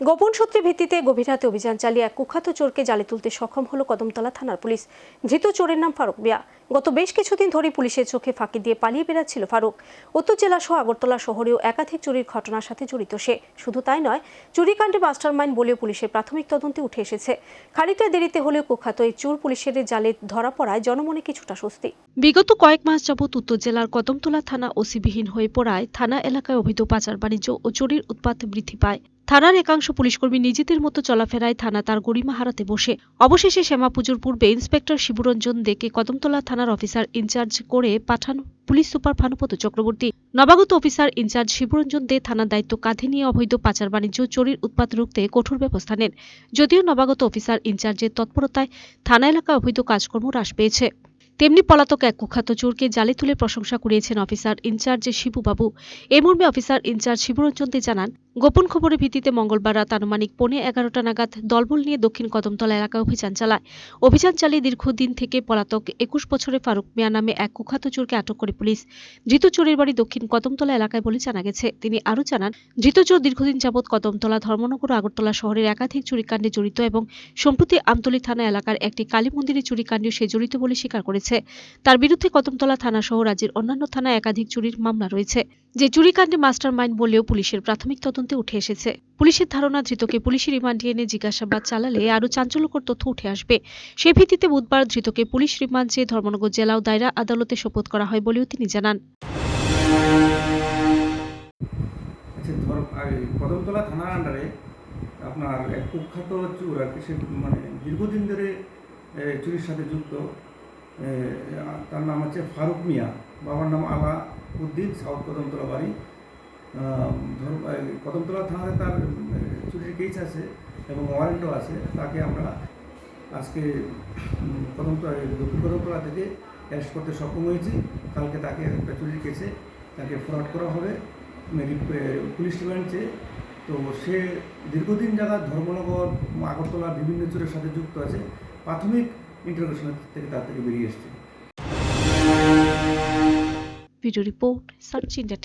গোপন সূত্রে ভিত্তিতে গভীর রাতে অভিযান চালিয়ে এক কুখ্যাত চোরকে জালে তুলতে সক্ষম হলো কদমতলা থানার পুলিশ। ধৃত চোরের নাম ফারুক মিয়া। গত বেশ কিছুদিন ধরে পুলিশের চোখে ফাঁকি দিয়ে পালিয়ে বেড়াচ্ছিল ফারুক। উত্তর জেলা সহ আগরতলা শহরেও একাধিক চুরির ঘটনার সাথে জড়িত সে। শুধু তাই নয়, চুরিকাণ্ডে মাস্টারমাইন্ড বলেও পুলিশের প্রাথমিক তদন্তে উঠে এসেছে। খানিকটা দেরিতে হলেও কুখ্যাত এই চোর পুলিশের জালে ধরা পড়ায় জনমনে কিছুটা স্বস্তি। বিগত কয়েক মাস যাবৎ উত্তর জেলার কদমতলা থানা ওসিবিহীন হয়ে পড়ায় থানা এলাকায় অবৈধ পাচার বাণিজ্য ও চুরির উৎপাত বৃদ্ধি পায়। থানার একাংশ পুলিশকর্মী নিজেদের মতো চলাফেরায় থানা তার গরিমা হারাতে বসে। অবশেষে শ্যামা পুজোর পূর্বে ইন্সপেক্টর শিবরঞ্জন দেকে কদমতলা থানার অফিসার ইনচার্জ করে পাঠান পুলিশ সুপার ভানুপত চক্রবর্তী। নবাগত অফিসার ইনচার্জ শিবরঞ্জন দে থানার দায়িত্ব কাঁধে নিয়ে অবৈধ পাচার বাণিজ্য, চুরির উৎপাত রুখতে কঠোর ব্যবস্থা নেন। যদিও নবাগত অফিসার ইনচার্জের তৎপরতায় থানা এলাকায় অবৈধ কাজকর্ম হ্রাস পেয়েছে। তেমনি পলাতক এক কুখ্যাত চোরকে জালে তুলে প্রশংসা কুড়িয়েছেন অফিসার ইনচার্জ শিবুবাবু। এ মর্মে অফিসার ইনচার্জ শিবরঞ্জন দে জানান, গোপন খবরের ভিত্তিতে মঙ্গলবার রাত আনুমানিক পৌনে এগারোটা নাগাদ দলবল নিয়ে দক্ষিণ কদমতলা এলাকায় অভিযান চালায়। অভিযান চালিয়ে দীর্ঘদিন থেকে পলাতক একুশ বছরের ফারুক মিয়া নামে এক কুখ্যাত চোরকে আটক করে পুলিশ। ধৃত চোরের বাড়ি দক্ষিণ কদমতলা এলাকায় বলে জানা গেছে। তিনি আরও জানান, ধৃত চোর দীর্ঘদিন যাবৎ কদমতলা, ধর্মনগর, আগরতলা শহরের একাধিক চুরিকাণ্ডে জড়িত এবং সম্প্রতি আমতলী থানা এলাকার একটি কালী মন্দিরের চুরিকাণ্ডে সে জড়িত বলে স্বীকার করেছে। তার বিরুদ্ধে কদমতলা থানা সহ রাজ্যের অন্যান্য থানায় একাধিক চুরির মামলা রয়েছে। যে চুরিকাণ্ডে মাস্টার মাইন্ড বলেও পুলিশের প্রাথমিক তদন্তে উঠে এসেছে। পুলিশের ধারণা, ধৃতকে পুলিশি রিমান্ডে এনে জিজ্ঞাসাবাদ চালালে আরও চাঞ্চল্যকর তথ্য উঠে আসবে। সে ভিত্তিতে বুধবার ধৃতকে পুলিশ রিমান্ড চেয়ে ধর্মনগর জেলা ও দায়রা আদালতে শপথ করা হয় বলেও তিনি জানান। আচ্ছা কদমতলা থানার আন্ডারে আপনার এক কুখ্যাত চোর আর কি, সে মানে দীর্ঘদিন ধরে চুরির সাথে যুক্ত। তার নাম হচ্ছে ফারুক মিয়া। বাবার নাম আলা উদ্দিন সাউথ কদমতলা বাড়ি কদমতলা থানাতে তার চুরির কেস আছে এবং ওয়ারেন্টও আছে। তাকে আমরা আজকে কদমতলা দক্ষিণ কদমতলা থেকে অ্যারেস্ট করতে সক্ষম হয়েছি। কালকে তাকে একটা চুরির কেসে তাকে ফরওয়ার্ড করা হবে। এ, পুলিশ রিমান্ডে তো সে দীর্ঘদিন যারা ধর্মনগর আগরতলা বিভিন্ন চোরের সাথে যুক্ত আছে। প্রাথমিক ইন্টারোগেশন থেকে তার থেকে বেরিয়ে এসছে। Video report search India